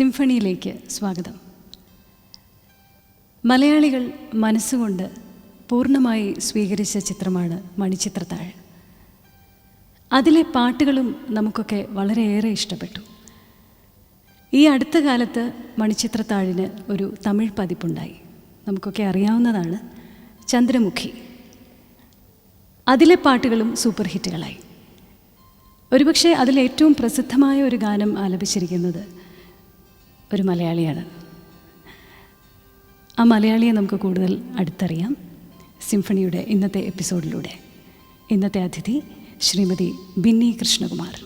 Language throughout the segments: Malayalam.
സിംഫണിയിലേക്ക് സ്വാഗതം. മലയാളികൾ മനസ്സുകൊണ്ട് പൂർണമായി സ്വീകരിച്ച ചിത്രമാണ് മണിച്ചിത്രത്താഴ്. അതിലെ പാട്ടുകളും നമുക്കൊക്കെ വളരെയേറെ ഇഷ്ടപ്പെട്ടു. ഈ അടുത്ത കാലത്ത് മണിച്ചിത്രത്താഴിന് ഒരു തമിഴ് പതിപ്പുണ്ടായി. നമുക്കൊക്കെ അറിയാവുന്നതാണ് ചന്ദ്രമുഖി. അതിലെ പാട്ടുകളും സൂപ്പർ ഹിറ്റുകളായി. ഒരുപക്ഷെ അതിലേറ്റവും പ്രസിദ്ധമായ ഒരു ഗാനം ആലപിച്ചിരിക്കുന്നത് ഒരു മലയാളിയാണ്. ആ മലയാളിയെ നമുക്ക് കൂടുതൽ അടുത്തറിയാം സിംഫണിയുടെ ഇന്നത്തെ എപ്പിസോഡിലൂടെ. ഇന്നത്തെ അതിഥി ശ്രീമതി ബിന്നി കൃഷ്ണകുമാർ.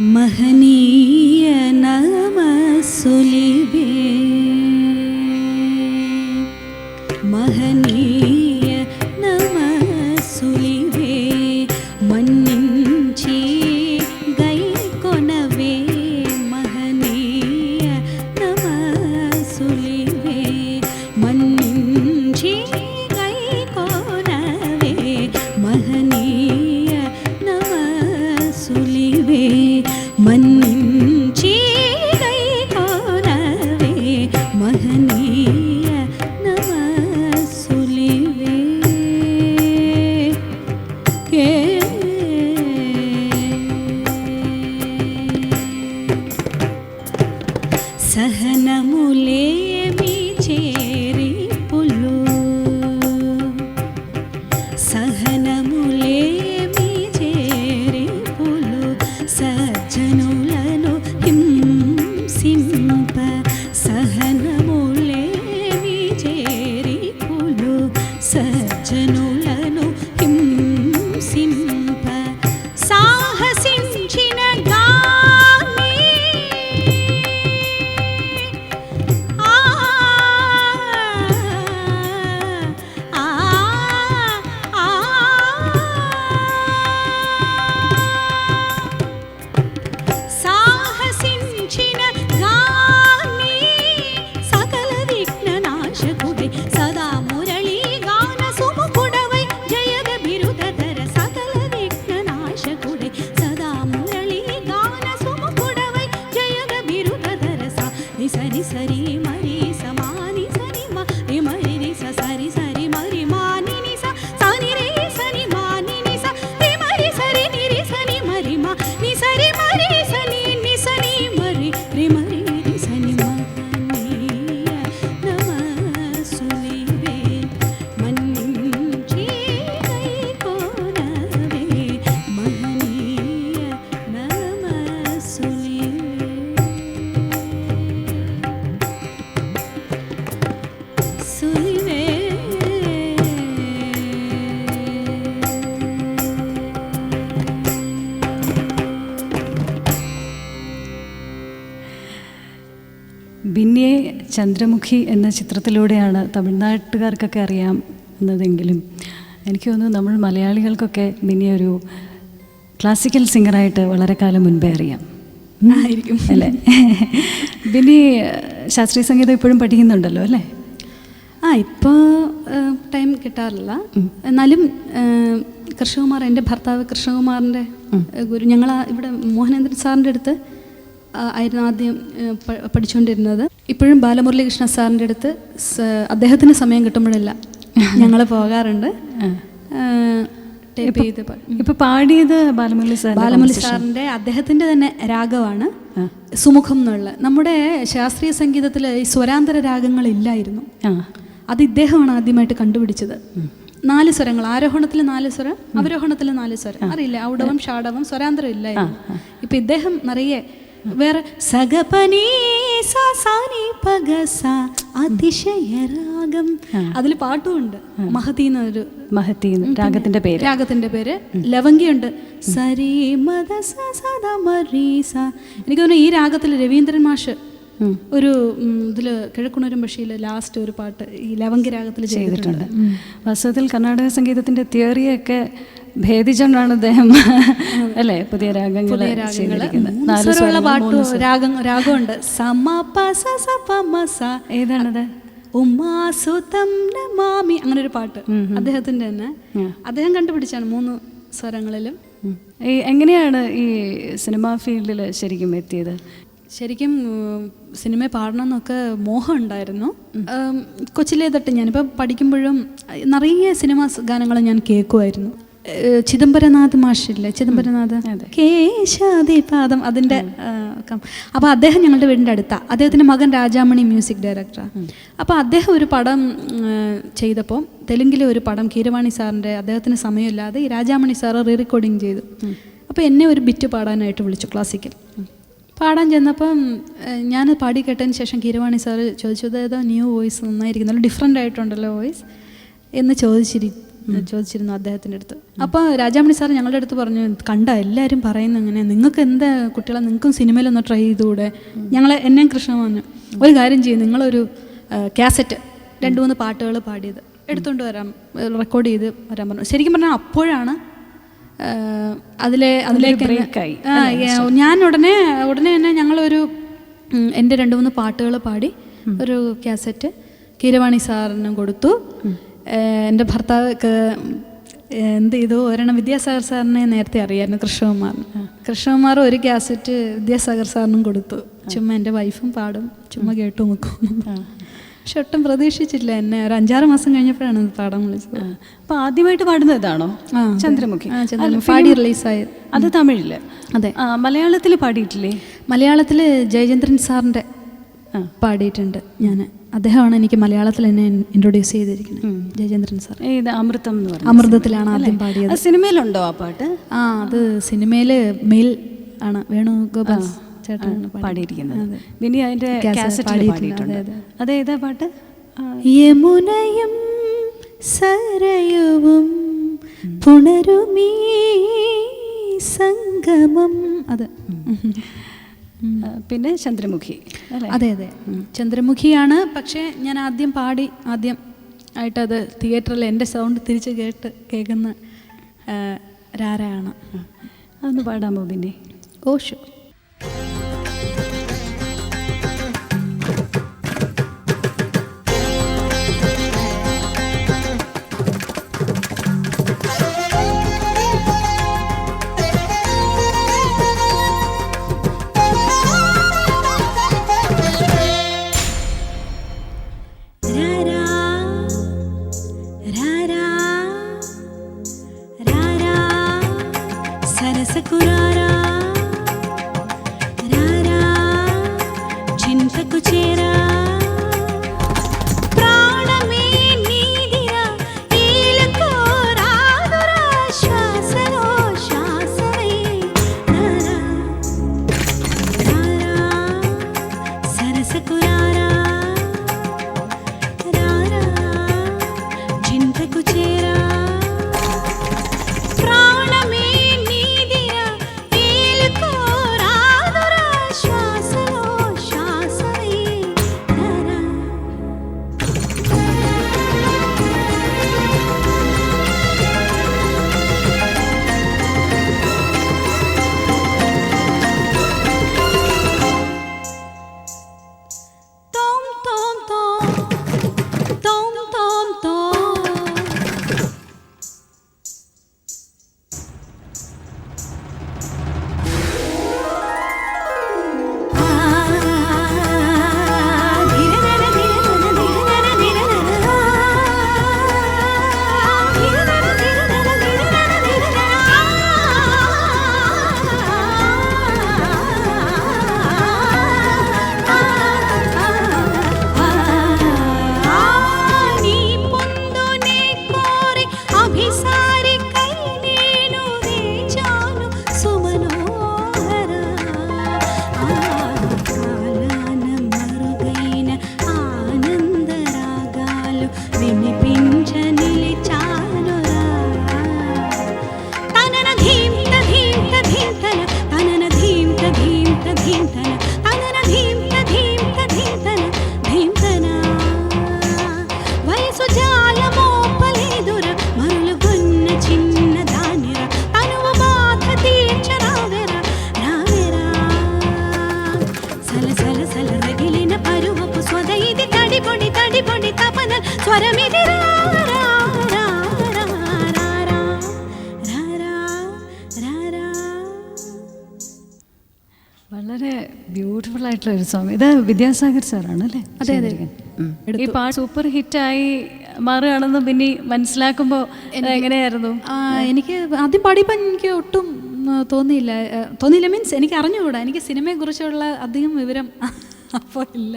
മഹനീയ നമസുലിബേ മഹനീയ سهل. ചന്ദ്രമുഖി എന്ന ചിത്രത്തിലൂടെയാണ് തമിഴ്നാട്ടുകാർക്കൊക്കെ അറിയാം എന്നതെങ്കിലും. എനിക്ക് തോന്നുന്നു നമ്മൾ മലയാളികൾക്കൊക്കെ മിനി ഒരു ക്ലാസിക്കൽ സിംഗറായിട്ട് വളരെ കാലം മുൻപേ അറിയാം. ആയിരിക്കും. അല്ലേ? പിന്നെ ശാസ്ത്രീയ സംഗീതം ഇപ്പോഴും പഠിക്കുന്നുണ്ടല്ലോ അല്ലേ? ആ ഇപ്പോൾ ടൈം കിട്ടാറില്ല. എന്നാലും കൃഷ്ണകുമാർ എന്റെ ഭർത്താവ് കൃഷ്ണകുമാറിന്റെ ഗുരു ഞങ്ങൾ ഇവിടെ മോഹനേന്ദ്രൻ സാറിന്റെ അടുത്ത് ആയിരുന്നു ആദ്യം പഠിച്ചുകൊണ്ടിരുന്നത് ഇപ്പോഴും ബാലമുരളികൃഷ്ണ സാറിന്റെ അടുത്ത് അദ്ദേഹത്തിന് സമയം കിട്ടുമ്പോഴല്ല ഞങ്ങൾ പോകാറുണ്ട്. ടേപ്പ് ചെയ്ത് ഇപ്പൊ പാടിയത് ബാലമുരളി സാർ ബാലമുരളി സാറിന്റെ അദ്ദേഹത്തിന്റെ തന്നെ രാഗമാണ് സുമുഖം എന്നുള്ള. നമ്മുടെ ശാസ്ത്രീയ സംഗീതത്തിൽ ഈ സ്വരാന്തര രാഗങ്ങൾ ഇല്ലായിരുന്നു. അത് ഇദ്ദേഹമാണ് ആദ്യമായിട്ട് കണ്ടുപിടിച്ചത്. നാല് സ്വരങ്ങൾ ആരോഹണത്തിൽ നാല് സ്വരം അവരോഹണത്തിൽ നാല് സ്വരം. അറിയില്ല ഔഡവം ഷാഡവം സ്വരാന്തരം ഇല്ലായിരുന്നു. ഇപ്പൊ ഇദ്ദേഹം നിറയെ വേറെ സഗപനീ സ സാനി പഗ സ അതിശയ രാഗം. അതിൽ പാട്ടുമുണ്ട് മഹതി എന്നൊരു മഹത്തി രാഗത്തിന്റെ പേര്. രാഗത്തിന്റെ പേര് ലവങ്കിയുണ്ട് സരി മദ സ സദ മരി സ എനിക്ക് തോന്നുന്നു ഈ രാഗത്തിൽ രവീന്ദ്രൻ മാഷ് ഒരു ഇതിൽ ഇതിൽ കിഴക്കുണരും പക്ഷേ ലാസ്റ്റ് ഒരു പാട്ട് ഈ ലവങ്കി രാഗത്തിൽ ചെയ്തിട്ടുണ്ട്. വാസ്തവത്തിൽ കർണാടക സംഗീതത്തിന്റെ തിയറിയൊക്കെ ഭേദിച്ചുകൊണ്ടാണ് അദ്ദേഹം അല്ലേ? പുതിയ രാഗങ്ങൾ സ്വരമുള്ള പാട്ട് രാഗം രാഗമുണ്ട്. ഏതാണത്? ഉമാസുതം നമാമി. അങ്ങനെ ഒരു പാട്ട് അദ്ദേഹത്തിന്റെ തന്നെ. അദ്ദേഹം കണ്ടുപിടിച്ചാണ് മൂന്ന് സ്വരങ്ങളിലും. ഈ എങ്ങനെയാണ് ഈ സിനിമാ ഫീൽഡിൽ ശരിക്കും എത്തിയത്? ശരിക്കും സിനിമ പാടണമെന്നൊക്കെ മോഹം ഉണ്ടായിരുന്നു. കൊച്ചിലേ തൊട്ട് ഞാനിപ്പോൾ പഠിക്കുമ്പോഴും നിറയെ സിനിമ ഗാനങ്ങൾ ഞാൻ കേൾക്കുമായിരുന്നു. ചിദംബരനാഥ് മാഷില്ലേ? ചിദംബരനാഥ് കേശാദിപാദം അതിന്റെ അപ്പോൾ അദ്ദേഹം ഞങ്ങളുടെ വീടിന്റെ അടുത്താണ് അദ്ദേഹത്തിന്റെ മകൻ രാജാമണി മ്യൂസിക് ഡയറക്ടറാണ് അപ്പോൾ അദ്ദേഹം ഒരു പടം ചെയ്തപ്പോൾ തെലുങ്കിലെ ഒരു പടം കീരവാണി സാറിന്റെ അദ്ദേഹത്തിന് സമയമില്ലാതെ ഈ രാജാമണി സാറ് റീ റെക്കോർഡിങ് ചെയ്തു അപ്പോൾ എന്നെ ഒരു ബിറ്റ് പാടാനായിട്ട് വിളിച്ചു ക്ലാസിക്കൽ. പാടാൻ ചെന്നപ്പം ഞാൻ പാടി കേട്ടതിന് ശേഷം കീരവാണി സാറ് ചോദിച്ചു ഏതോ ന്യൂ വോയിസ് നന്നായിരിക്കുന്നല്ലോ ഡിഫറെന്റ് ആയിട്ടുണ്ടല്ലോ വോയിസ്? എന്ന് ചോദിച്ചിരി ചോദിച്ചിരുന്നു അദ്ദേഹത്തിന്റെ അടുത്ത്. അപ്പോൾ രാജാമണി സാർ ഞങ്ങളുടെ അടുത്ത് പറഞ്ഞു കണ്ട എല്ലാവരും പറയുന്ന അങ്ങനെ നിങ്ങൾക്ക് എന്താ കുട്ടികളെ നിങ്ങൾക്കും സിനിമയിലൊന്ന് ട്രൈ ചെയ്തുകൂടെ? ഞങ്ങളെ എന്നെയും കൃഷ്ണ പറഞ്ഞു ഒരു കാര്യം ചെയ്യും നിങ്ങളൊരു കാസറ്റ് രണ്ട് മൂന്ന് പാട്ടുകൾ പാടിയത് എടുത്തുകൊണ്ട് വരാം റെക്കോർഡ് ചെയ്ത് വരാൻ പറഞ്ഞു. ശരിക്കും പറഞ്ഞാൽ അപ്പോഴാണ് അതിലെ അതിലേക്ക് ഞാൻ ഉടനെ ഉടനെ തന്നെ ഞങ്ങളൊരു എന്റെ രണ്ട് മൂന്ന് പാട്ടുകൾ പാടി ഒരു കാസറ്റ് കീരവാണി സാറിനും കൊടുത്തു. എന്റെ ഭർത്താവ് എന്ത് ചെയ്തു? ഒരെണ്ണം വിദ്യാസാഗർ സാറിനെ നേരത്തെ അറിയായിരുന്നു കൃഷ്ണകുമാറിന്. കൃഷ്ണകുമാർ ഒരു കാസറ്റ് വിദ്യാസാഗർ സാറിനും കൊടുത്തു. ചുമ്മാ എന്റെ വൈഫും പാടും ചുമ്മാ കേട്ടു നോക്കും. പക്ഷെ ഒട്ടും പ്രതീക്ഷിച്ചില്ല എന്നെ. ഒരു അഞ്ചാറ് മാസം കഴിഞ്ഞപ്പോഴാണ് പാടാൻ വിളിച്ചത്. അപ്പൊ ആദ്യമായിട്ട് പാടുന്ന ഇതാണോ? ചന്ദ്രമുഖി. പാടി റിലീസായത്. അത് തമിഴിൽ. അതെ. മലയാളത്തിൽ പാടിയിട്ടില്ലേ? മലയാളത്തിൽ ജയചന്ദ്രൻ സാറിന്റെ. പാടിയിട്ടുണ്ട് ഞാൻ. അദ്ദേഹമാണ് എനിക്ക് മലയാളത്തിൽ എന്നെ ഇൻട്രൊഡ്യൂസ് ചെയ്തിരിക്കുന്നത്. ജയചന്ദ്രൻ സാർ. ഇത് അമൃതം എന്ന് പറഞ്ഞു അമൃതത്തിലാണ് ആദ്യം പാടിയത്. സിനിമയിലുണ്ടോ ആ പാട്ട്? ആ അത് സിനിമയിൽ മെയിൽ ആണ്. വേണുഗോപാൽ ചേട്ടനാണ് പാടിയിരിക്കുന്നത്. അതിന്റെ പാടിയിട്ടുണ്ട്, അതേതാ പാട്ട്? യമുനയും സരയവും പുണരുമീ സംഗമം. അത്. പിന്നെ ചന്ദ്രമുഖി അതെ അതെ. ചന്ദ്രമുഖിയാണ് പക്ഷേ ഞാൻ ആദ്യം പാടി ആദ്യം ആയിട്ടത് തിയേറ്ററിൽ എന്റെ സൗണ്ട് തിരിച്ച് കേട്ട് കേൾക്കുന്ന രാരയാണ് അതൊന്ന് പാടാമോ പിന്നെ? ഓ ഷു ആയിട്ടുള്ള ഒരു സോങ് ഇത് വിദ്യാസാഗർ സാറാണ് അല്ലേ? അതെ, അതെ. ഈ പാട്ട് സൂപ്പർ ഹിറ്റായി മാറുകയാണെന്ന് പിന്നെ മനസ്സിലാക്കുമ്പോൾ എങ്ങനെയായിരുന്നു? ആ, എനിക്ക് ആദ്യം പാടിയപ്പോൾ എനിക്ക് ഒട്ടും തോന്നിയില്ല. തോന്നിയില്ല മീൻസ് എനിക്ക് അറിഞ്ഞുകൂടാ. എനിക്ക് സിനിമയെക്കുറിച്ചുള്ള അധികം വിവരം അപ്പോൾ ഇല്ല.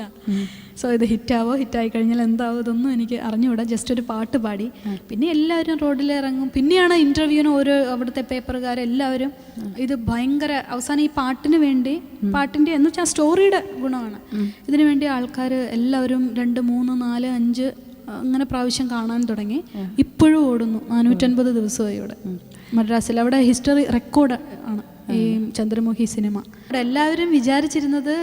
സോ ഇത് ഹിറ്റാവോ ഹിറ്റായി കഴിഞ്ഞാൽ എന്താവോ ഇതൊന്നും എനിക്ക് അറിഞ്ഞുകൂടാ. ജസ്റ്റ് ഒരു പാട്ട് പാടി. പിന്നെ എല്ലാവരും റോഡിൽ ഇറങ്ങും. പിന്നെയാണ് ഇന്റർവ്യൂവിന് ഓരോ അവിടുത്തെ പേപ്പറുകാർ എല്ലാവരും. ഇത് ഭയങ്കര അവസാനം ഈ പാട്ടിന് വേണ്ടി പാട്ടിന്റെ എന്ന് വെച്ചാൽ സ്റ്റോറിയുടെ ഗുണമാണ്. ഇതിനു വേണ്ടി ആൾക്കാർ എല്ലാവരും രണ്ട് മൂന്ന് നാല് അഞ്ച് അങ്ങനെ പ്രാവശ്യം കാണാൻ തുടങ്ങി. ഇപ്പോഴും ഓടുന്നു. നാനൂറ്റൻപത് ദിവസമായി ഇവിടെ. മദ്രാസിൽ. അവിടെ ഹിസ്റ്ററി റെക്കോർഡ് ആണ്. ഈ ചന്ദ്രമുഖി സിനിമ. അവിടെ എല്ലാവരും വിചാരിച്ചിരുന്നത്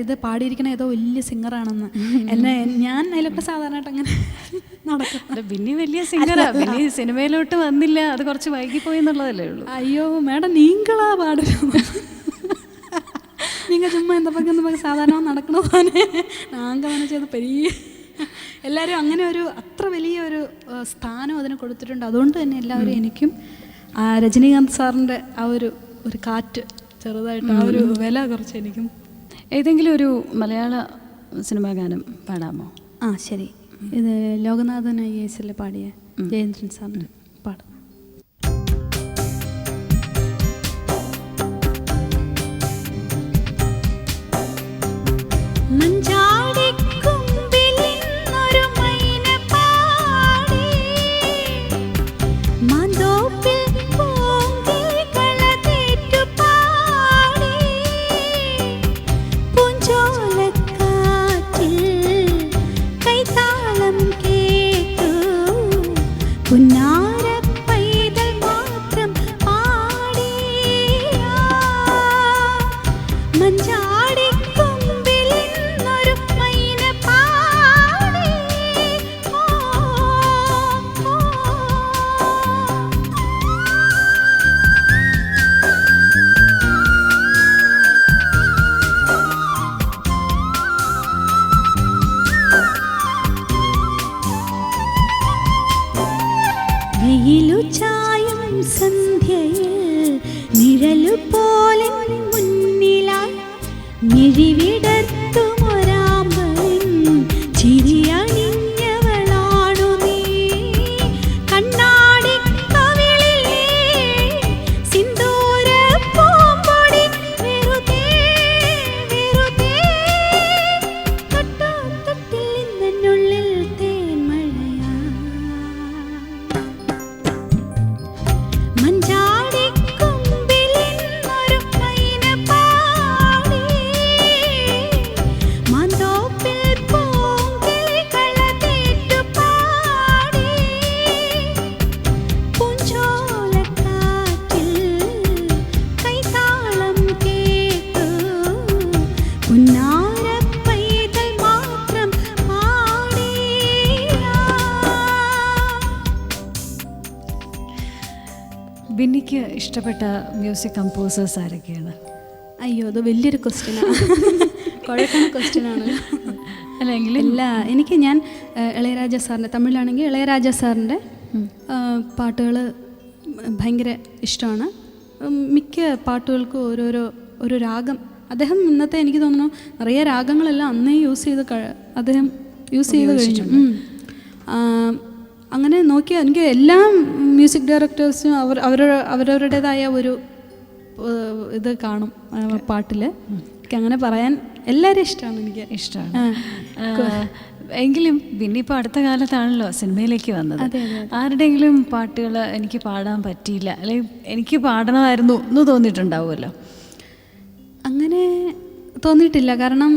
ഇത് പാടിയിരിക്കണ ഏതോ വലിയ സിംഗറാണെന്ന്. എന്നെ ഞാൻ അതിലൊക്കെ സാധാരണയായിട്ട് അങ്ങനെ നടക്കും. ബിന്നി വലിയ സിംഗറാ. ബിന്നി സിനിമയിലോട്ട് വന്നില്ല. അത് കുറച്ച് വൈകിപ്പോയി എന്നുള്ളതല്ലേ ഉള്ളൂ. അയ്യോ മേഡം നീങ്കളാ പാടുന്നു നിങ്ങൾ ചുമ്മാ എന്താ പക്കം നമുക്ക് സാധാരണ നടക്കണ പോലെ ചെയ്ത് പെരിയ. എല്ലാവരും അങ്ങനെ ഒരു അത്ര വലിയ ഒരു സ്ഥാനം അതിന് കൊടുത്തിട്ടുണ്ട്. അതുകൊണ്ട് തന്നെ എല്ലാവരും എനിക്കും ആ രജനീകാന്ത് സാറിന്റെ ആ ഒരു ഒരു കാറ്റ് ചെറുതായിട്ട് ആ ഒരു വില കുറച്ച് എനിക്കും ഏതെങ്കിലും ഒരു മലയാള സിനിമാ ഗാനം പാടാമോ? ആ ശരി. ഇത് ലോകനാഥൻ ഐ എസിൽ പാടിയ ജയേന്ദ്രൻ സാറിന്റെ പാടും பொன்னார் ബിന്നിക്ക് ഇഷ്ടപ്പെട്ട മ്യൂസിക് കമ്പോസേഴ്സ് ആരൊക്കെയാണ്? അയ്യോ അത് വലിയൊരു ക്വസ്റ്റ്യനാണ് ക്വസ്റ്റ്യനാണ് അല്ലെങ്കിൽ ഇല്ല എനിക്ക് ഞാൻ ഇളയരാജ സാറിന്റെ തമിഴിലാണെങ്കിൽ ഇളയരാജ സാറിന്റെ പാട്ടുകൾ ഭയങ്കര ഇഷ്ടമാണ്. മിക്ക പാട്ടുകൾക്കും ഓരോരോ ഒരു രാഗം. അദ്ദേഹം ഇന്നത്തെ എനിക്ക് തോന്നുന്നു നിറയെ രാഗങ്ങളെല്ലാം അന്നേ യൂസ് ചെയ്ത് അദ്ദേഹം യൂസ് ചെയ്ത് കഴിഞ്ഞു. അങ്ങനെ നോക്കിയാൽ എനിക്ക് എല്ലാ മ്യൂസിക് ഡയറക്ടേഴ്സും അവർ അവരുടെ അവരവരുടേതായ ഒരു ഇത് കാണും പാട്ടിൽ എനിക്ക് അങ്ങനെ പറയാൻ എല്ലാവരും ഇഷ്ടമാണ് എനിക്ക്. ഇഷ്ടമാണ് എങ്കിലും പിന്നെ ഇപ്പോൾ അടുത്ത കാലത്താണല്ലോ സിനിമയിലേക്ക് വന്നത്. ആരുടെയെങ്കിലും പാട്ടുകൾ എനിക്ക് പാടാൻ പറ്റിയില്ല അല്ലെങ്കിൽ എനിക്ക് പാടണമായിരുന്നു എന്ന് തോന്നിയിട്ടുണ്ടാവുമല്ലോ? അങ്ങനെ തോന്നിയിട്ടില്ല. കാരണം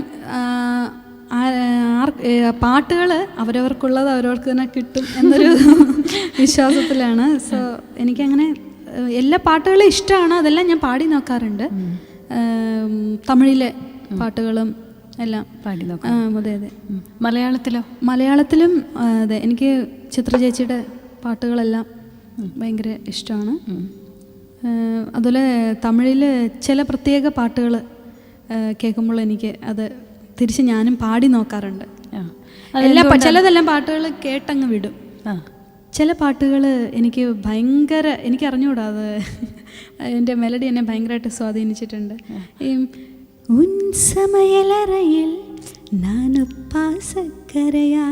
പാട്ടുകൾ അവരവർക്കുള്ളത് അവരവർക്ക് തന്നെ കിട്ടും എന്നൊരു വിശ്വാസത്തിലാണ്. സോ എനിക്കങ്ങനെ എല്ലാ പാട്ടുകളും ഇഷ്ടമാണ്. അതെല്ലാം ഞാൻ പാടി നോക്കാറുണ്ട്. തമിഴിലെ പാട്ടുകളും എല്ലാം. പാടി നോക്കാം. അതെ അതെ. മലയാളത്തിലോ? മലയാളത്തിലും അതെ എനിക്ക് ചിത്ര ചേച്ചിയുടെ പാട്ടുകളെല്ലാം ഭയങ്കര ഇഷ്ടമാണ്. അതുപോലെ തമിഴിൽ ചില പ്രത്യേക പാട്ടുകൾ കേൾക്കുമ്പോൾ എനിക്ക് അത് തിരിച്ച് ഞാനും പാടി നോക്കാറുണ്ട് ആ എല്ലാ പ- ചിലതെല്ലാം പാട്ടുകൾ കേട്ടങ്ങ് വിടും ആ ചില പാട്ടുകൾ എനിക്ക് ഭയങ്കര എനിക്ക് അറിഞ്ഞുകൂടാ അത് എൻ്റെ മെലഡി എന്നെ ഭയങ്കരമായിട്ട് സ്വാധീനിച്ചിട്ടുണ്ട് ഈ உன் சமையலறையில் நான் உப்பா சக்கரையா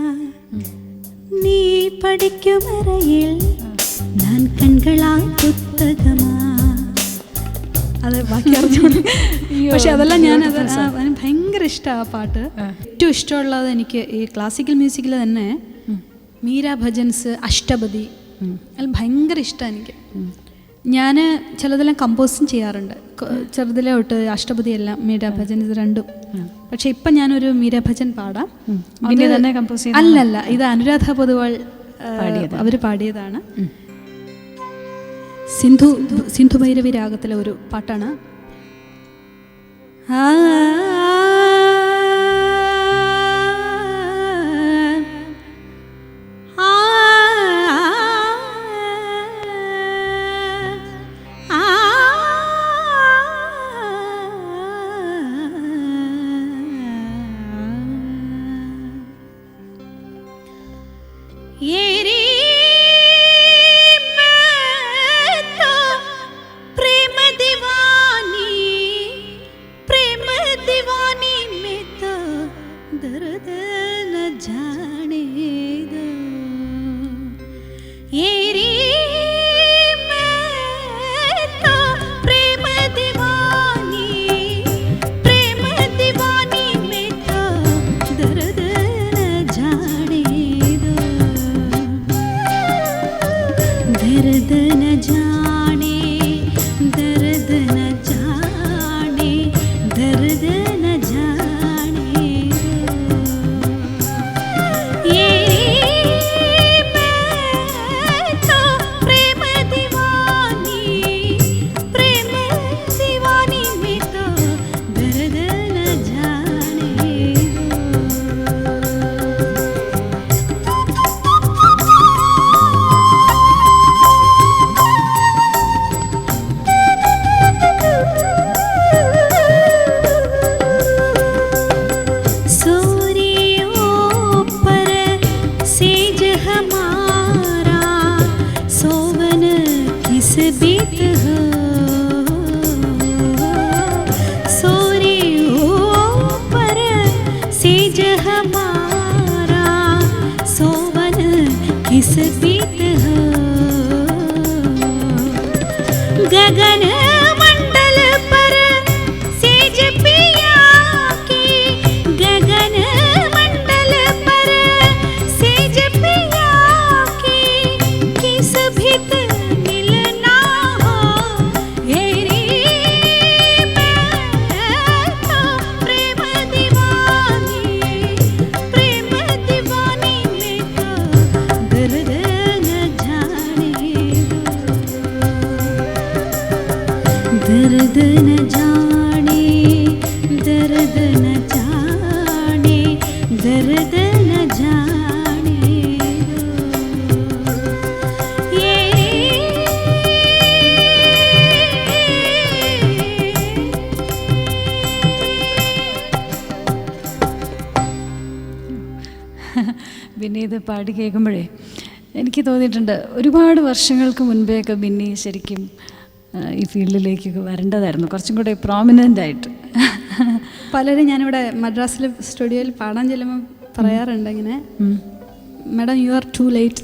நீ படிக்கும் அறையில் நான் கண்களா புத்தகமா അത് ബാക്കി അറിഞ്ഞോണ്ട് പക്ഷെ അതെല്ലാം ഞാൻ അത് ഭയങ്കര ഇഷ്ടമാണ് ആ പാട്ട്. ഏറ്റവും ഇഷ്ടമുള്ളത് എനിക്ക് ഈ ക്ലാസിക്കൽ മ്യൂസിക്കിൽ തന്നെ മീര ഭജൻസ് അഷ്ടപതി. അതിൽ ഭയങ്കര ഇഷ്ടമാണ് എനിക്ക്. ഞാൻ ചിലതെല്ലാം കമ്പോസും ചെയ്യാറുണ്ട്. ചെറുതിലെ തൊട്ട് അഷ്ടപതി എല്ലാം മീര ഭജൻ ഇത് രണ്ടും. പക്ഷെ ഇപ്പം ഞാനൊരു മീര ഭജൻ പാടാം. തന്നെ കമ്പോസ്? അല്ലല്ല ഇത് അനുരാധ പൊതുവാൾ. അവർ പാടിയതാണ്. സിന്ധു സിന്ധു ഭൈരവി രാഗത്തിലെ ഒരു പാട്ടാണ്. ആ दर्द न जाने दो येरी मैं ഇത് പാടി കേൾക്കുമ്പോഴേ എനിക്ക് തോന്നിയിട്ടുണ്ട് ഒരുപാട് വർഷങ്ങൾക്ക് മുൻപേയൊക്കെ ബിന്നി ശരിക്കും ഈ ഫീൽഡിലേക്കൊക്കെ വരേണ്ടതായിരുന്നു. കുറച്ചും കൂടെ പ്രോമിനന്റ് ആയിട്ട്. പലരും ഞാനിവിടെ മദ്രാസിലെ സ്റ്റുഡിയോയിൽ പാടാൻ ചെല്ലുമ്പോൾ പറയാറുണ്ട് ഇങ്ങനെ madam you are too late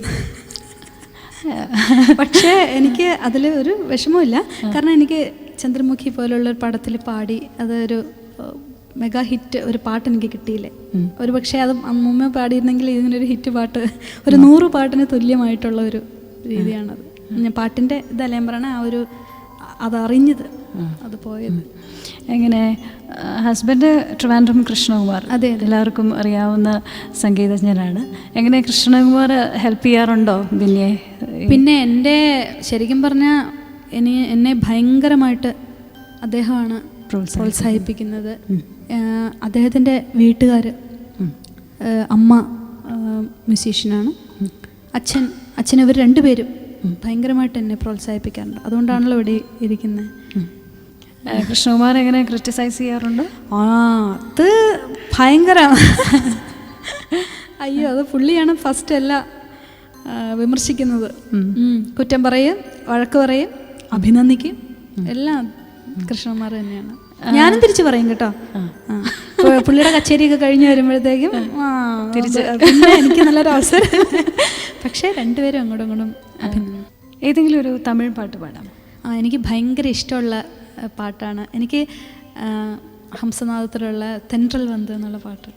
പക്ഷേ എനിക്ക് അതിൽ ഒരു വിഷമമില്ല കാരണം എനിക്ക് ചന്ദ്രമുഖി പോലുള്ള ഒരു പടത്തിൽ പാടി അതൊരു മെഗാ ഹിറ്റ് ഒരു പാട്ട് എനിക്ക് കിട്ടിയില്ലേ. ഒരു പക്ഷേ അത് അമ്മൂമ്മ പാടിയിരുന്നെങ്കിൽ ഇതിനൊരു ഹിറ്റ് പാട്ട് ഒരു നൂറ് പാട്ടിന് തുല്യമായിട്ടുള്ള ഒരു രീതിയാണത്. ഞാൻ പാട്ടിന്റെ ഇതല്ല ഞാൻ പറയണ ആ ഒരു അതറിഞ്ഞത് അത് പോയത്. എങ്ങനെ ഹസ്ബൻഡ് ട്രിവാൻഡ്രം കൃഷ്ണകുമാർ. അതെ, എല്ലാവർക്കും അറിയാവുന്ന സംഗീതജ്ഞനാണ്. എങ്ങനെ കൃഷ്ണകുമാർ ഹെൽപ്പ് ചെയ്യാറുണ്ടോ പിന്നെ പിന്നെ എന്റെ ശരിക്കും പറഞ്ഞാൽ എന്നെ എന്നെ ഭയങ്കരമായിട്ട് അദ്ദേഹമാണ് പ്രോത്സാഹിപ്പിക്കുന്നത്. അദ്ദേഹത്തിന്റെ വീട്ടുകാർ അമ്മ മ്യൂസീഷ്യനാണ് അച്ഛൻ അച്ഛൻ ഇവർ രണ്ടുപേരും ഭയങ്കരമായിട്ട് എന്നെ പ്രോത്സാഹിപ്പിക്കാറുണ്ട്. അതുകൊണ്ടാണല്ലോ ഇവിടെ ഇരിക്കുന്നത് കൃഷ്ണകുമാർ എങ്ങനെ ക്രിറ്റിസൈസ് ചെയ്യാറുണ്ട്? ആ അത് ഭയങ്കര. അയ്യോ അത് പുള്ളിയാണ് ഫസ്റ്റ് അല്ല വിമർശിക്കുന്നത്. കുറ്റം പറയും വഴക്ക് പറയും അഭിനന്ദിക്കും എല്ലാം കൃഷ്ണകുമാർ തന്നെയാണ്. ഞാനും തിരിച്ചു പറയും കേട്ടോ. പുള്ളിയുടെ കച്ചേരിയൊക്കെ കഴിഞ്ഞ് വരുമ്പോഴത്തേക്കും തിരിച്ച്. എനിക്ക് നല്ലൊരു അവസരം. പക്ഷേ രണ്ടുപേരും അങ്ങോട്ടും ഇങ്ങോട്ടും. ഏതെങ്കിലും ഒരു തമിഴ് പാട്ട് പാടാം. ആ എനിക്ക് ഭയങ്കര ഇഷ്ടമുള്ള പാട്ടാണ്. എനിക്ക് ഹംസനാഥത്തിലുള്ള തെൻട്രൽ വന്ത് എന്നുള്ള പാട്ട്.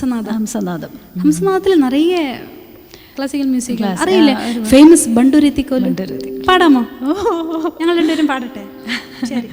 ഹംസ ഹംസനാഥം. ഹംസനാദം ഹംസനാഥത്തിൽ നിറയെ ക്ലാസിക്കൽ മ്യൂസിക് അറിയില്ലേ? ഫേമസ് ബണ്ടൂരെത്തിക്കോലും. പാടാമോ? ഞങ്ങൾ രണ്ടുപേരും പാടട്ടെ? ശരി.